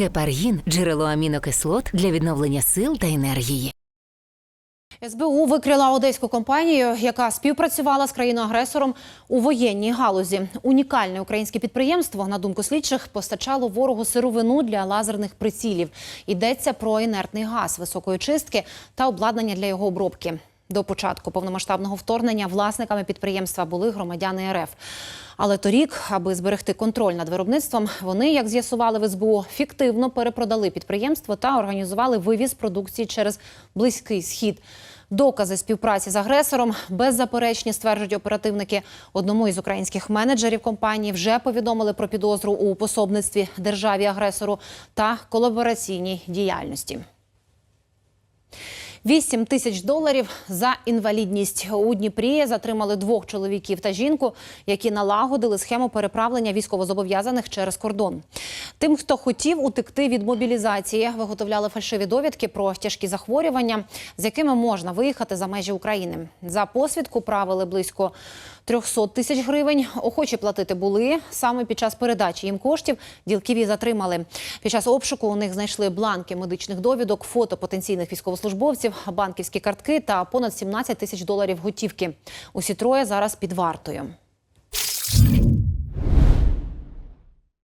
Гепаргін джерело амінокислот для відновлення сил та енергії. СБУ викрила одеську компанію, яка співпрацювала з країною-агресором у воєнній галузі. Унікальне українське підприємство, на думку слідчих, постачало ворогу сировину для лазерних прицілів. Йдеться про інертний газ високої чистки та обладнання для його обробки. До початку повномасштабного вторгнення власниками підприємства були громадяни РФ. Але торік, аби зберегти контроль над виробництвом, вони, як з'ясували в СБУ, фіктивно перепродали підприємство та організували вивіз продукції через близький схід. Докази співпраці з агресором беззаперечні, стверджують оперативники. Одному із українських менеджерів компанії вже повідомили про підозру у пособництві державі агресору та колабораційній діяльності. 8 тисяч доларів за інвалідність у Дніпрі затримали двох чоловіків та жінку, які налагодили схему переправлення військовозобов'язаних через кордон. Тим, хто хотів утекти від мобілізації, виготовляли фальшиві довідки про тяжкі захворювання, з якими можна виїхати за межі України. За посвідку правили близько 300 тисяч гривень. Охочі платити були саме під час передачі їм коштів. Ділків і затримали. Під час обшуку у них знайшли бланки медичних довідок, фото потенційних військовослужбовців, банківські картки та понад 17 тисяч доларів готівки. Усі троє зараз під вартою.